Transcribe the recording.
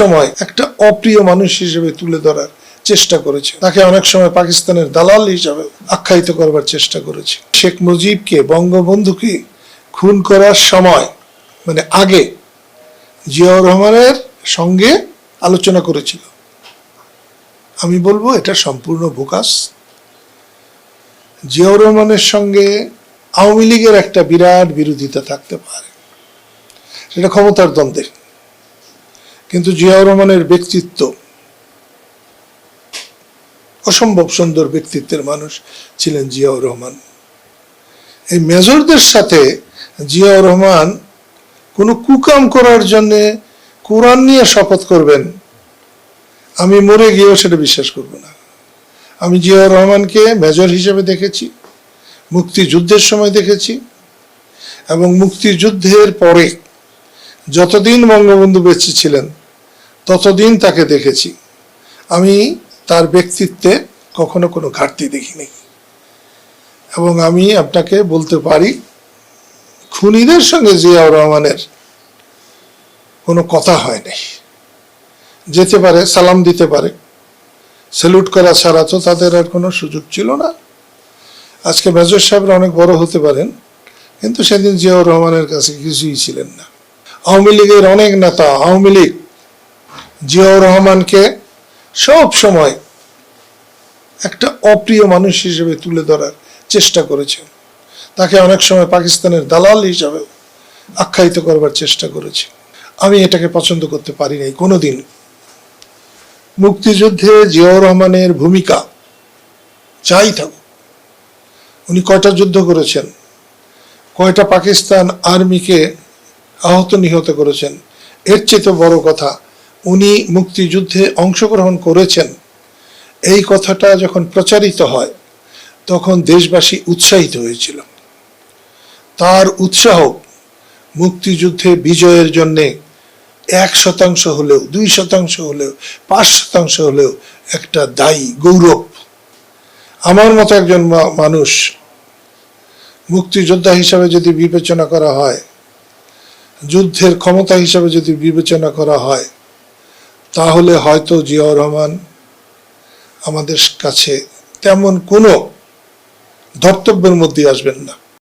সময় একটা অপ্রিয় মানুষ হিসেবে তুলে ধরার চেষ্টা করেছে। তাকে অনেক সময় পাকিস্তানের দালাল হিসাবে আখ্যায়িত করবার চেষ্টা করেছে। শেখ মুজিবকে বঙ্গবন্ধুকে খুন করার সময় মানে আগে, জিয়াউর রহমানের সঙ্গে আলোচনা করেছিল। আমি বলব এটা সম্পূর্ণ বোকাস জিয়াউর রহমানের সঙ্গে আওয়ামী লীগের একটা বিরাট বিরোধিতা থাকতে পারে। সেটা ক্ষমতার দ্বন্দ্বে কিন্তু জিয়াউর রহমানের ব্যক্তিত্ব, অসম্ভব সুন্দর ব্যক্তিত্বের মানুষ ছিলেন জিয়াউর রহমান। এই মেজরদের সাথে জিয়াউর রহমান কোনো কুকাম করার জন্য কোরআন নিয়ে শপথ করবেন, আমি মরে গিয়েও সেটা বিশ্বাস করব না। আমি জিয়াউর রহমানকে মেজর হিসেবে দেখেছি, মুক্তিযুদ্ধের সময় দেখেছি এবং মুক্তিযুদ্ধের পরে যতদিন বঙ্গবন্ধু বেঁচে ছিলেন ততদিন তাকে দেখেছি। আমি তার ব্যক্তিত্বে কখনো কোনো ঘাটতি দেখিনি। এবং আমি আপনাকে বলতে পারি, খুনিদের সঙ্গে জিয়াউর রহমানের কোনো কথা হয় নাই। যেতে পারে, সালাম দিতে পারে। স্যালুট করা ছাড়া তো তাদের আর কোনো সুযোগ ছিল না। আজকে মেজর সাহেবরা অনেক বড় হতে পারেন, কিন্তু সেদিন জিয়াউর রহমানের কাছে কিছুই ছিলেন না। আওয়ামী লীগের অনেক নেতা, আওয়ামী লীগ জিয়াউর রহমানকে সব সময় একটা অপ্রিয় মানুষ হিসেবে তুলে ধরার চেষ্টা করেছে তাকে অনেক সময় পাকিস্তানের দালাল হিসাবে আখ্যায়িত করবার চেষ্টা করেছে আমি এটাকে পছন্দ করতে পারি নাই কোনোদিন। মুক্তিযুদ্ধে জিয়াউর রহমানের ভূমিকা যাই থাকুক, উনি কয়টা যুদ্ধ করেছেন, কয়টা পাকিস্তান আর্মিকে আহত নিহত করেছেন, এর চেয়ে তো বড় কথা উনি মুক্তিযুদ্ধে অংশগ্রহণ করেছেন। এই কথাটা যখন প্রচারিত হয়, তখন দেশবাসী উৎসাহিত হয়েছিল। তার উৎসাহ মুক্তিযুদ্ধে বিজয়ের জন্যে এক শতাংশ হলেও, দুই শতাংশ হলেও, পাঁচ শতাংশ হলেও একটা দায়ী গৌরব। আমার মতো একজন মানুষ মুক্তিযোদ্ধা হিসাবে যদি বিবেচনা করা হয়, যুদ্ধের ক্ষমতা হিসাবে যদি বিবেচনা করা হয় তাহলে হয়তো জিয়াউর রহমান আমাদের কাছে তেমন কোনো ধর্তব্যের মধ্যে আসবেন না।